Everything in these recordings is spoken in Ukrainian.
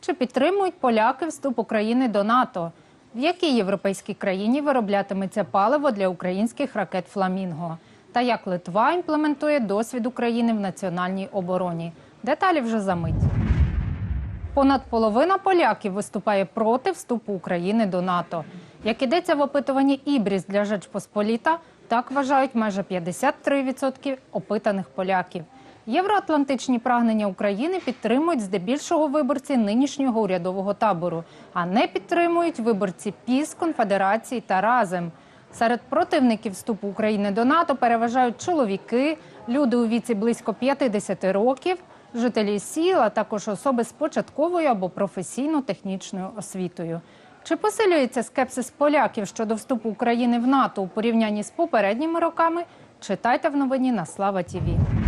Чи підтримують поляки вступ України до НАТО? В якій європейській країні вироблятиметься паливо для українських ракет Фламінго? Та як Литва імплементує досвід України в національній обороні? Деталі вже за мить. Понад половина поляків виступає проти вступу України до НАТО. Як ідеться в опитуванні Ібріс для Жечпосполіта, так вважають майже 53% опитаних поляків. Євроатлантичні прагнення України підтримують здебільшого виборці нинішнього урядового табору, а не підтримують виборці ПІС, Конфедерації та Разом. Серед противників вступу України до НАТО переважають чоловіки, люди у віці близько 50 років, жителі сіл, а також особи з початковою або професійно-технічною освітою. Чи посилюється скепсис поляків щодо вступу України в НАТО у порівнянні з попередніми роками? Читайте в новині на Слава Тіві.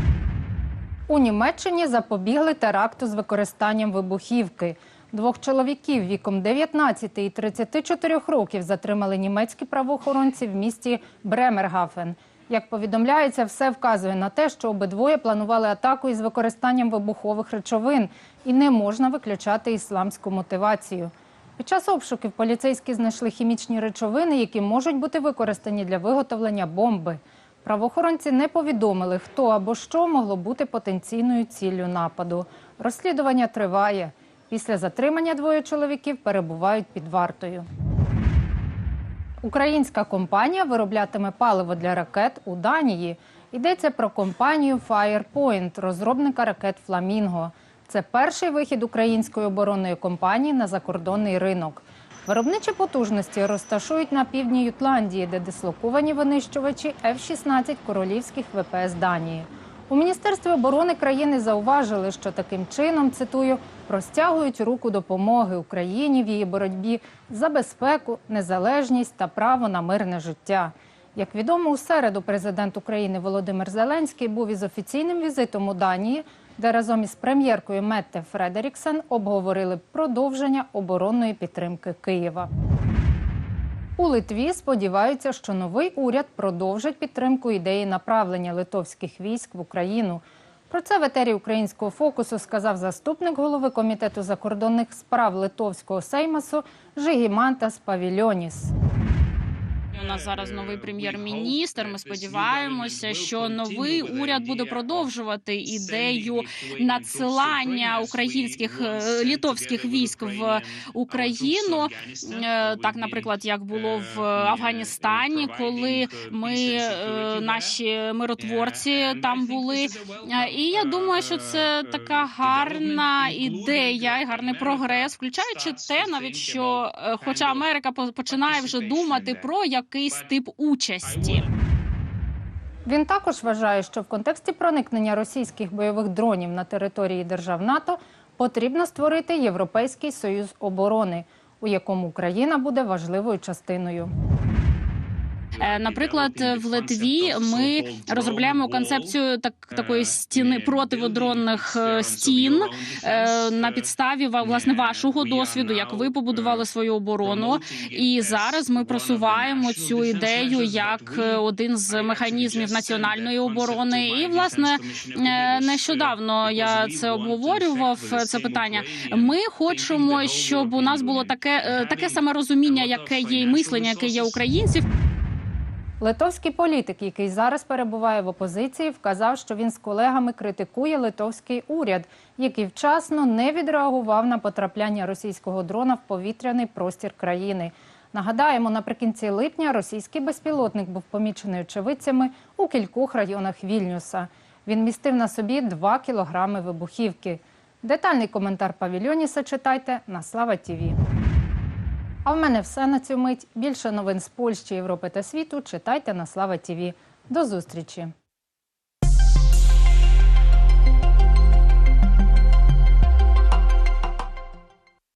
У Німеччині запобігли теракту з використанням вибухівки. Двох чоловіків віком 19 і 34 років затримали німецькі правоохоронці в місті Бремергафен. Як повідомляється, все вказує на те, що обидвоє планували атаку із використанням вибухових речовин, і не можна виключати ісламську мотивацію. Під час обшуків поліцейські знайшли хімічні речовини, які можуть бути використані для виготовлення бомби. Правоохоронці не повідомили, хто або що могло бути потенційною ціллю нападу. Розслідування триває. Після затримання двоє чоловіків перебувають під вартою. Українська компанія вироблятиме паливо для ракет у Данії. Йдеться про компанію Firepoint, розробника ракет Фламінго. Це перший вихід української оборонної компанії на закордонний ринок. Виробничі потужності розташують на півдні Ютландії, де дислоковані винищувачі F-16 королівських ВПС Данії. У міністерстві оборони країни зауважили, що таким чином цитую простягують руку допомоги Україні в її боротьбі за безпеку, незалежність та право на мирне життя. Як відомо, у середу президент України Володимир Зеленський був із офіційним візитом у Данії, де разом із прем'єркою Метте Фредеріксен обговорили продовження оборонної підтримки Києва. У Литві сподіваються, що новий уряд продовжить підтримку ідеї направлення литовських військ в Україну. Про це в етері українського фокусу сказав заступник голови комітету закордонних справ Литовського Сеймасу Жигімантас Павільоніс. У нас зараз новий прем'єр-міністр. Ми сподіваємося, що новий уряд буде продовжувати ідею надсилання українських е, літовських військ в Україну. Е, Так, наприклад, як було в Афганістані, коли ми е, наші миротворці там були. Е, І я думаю, що це така гарна ідея і гарний прогрес, включаючи те, навіть що, е, хоча Америка по- починає вже думати про якийсь тип участі. Він також вважає, що в контексті проникнення російських бойових дронів на території держав НАТО потрібно створити Європейський союз оборони, у якому Україна буде важливою частиною. Е, Наприклад, в Литві ми розробляємо концепцію так такої стіни противодронних е, стін е, на підставі власне вашого досвіду, як ви побудували свою оборону. І зараз ми просуваємо цю ідею як один з механізмів національної оборони. І власне нещодавно я це обговорював. Це питання. Ми хочемо, щоб у нас було таке, таке саме розуміння, яке є і мислення, яке є українців. Литовський політик, який зараз перебуває в опозиції, вказав, що він з колегами критикує литовський уряд, який вчасно не відреагував на потрапляння російського дрона в повітряний простір країни. Нагадаємо, наприкінці липня російський безпілотник був помічений очевидцями у кількох районах Вільнюса. Він містив на собі 2 кілограми вибухівки. Детальний коментар павільйоніса читайте на Слава Тіві. А в мене все на цю мить. Більше новин з Польщі, Європи та світу читайте на Слава Тіві. До зустрічі!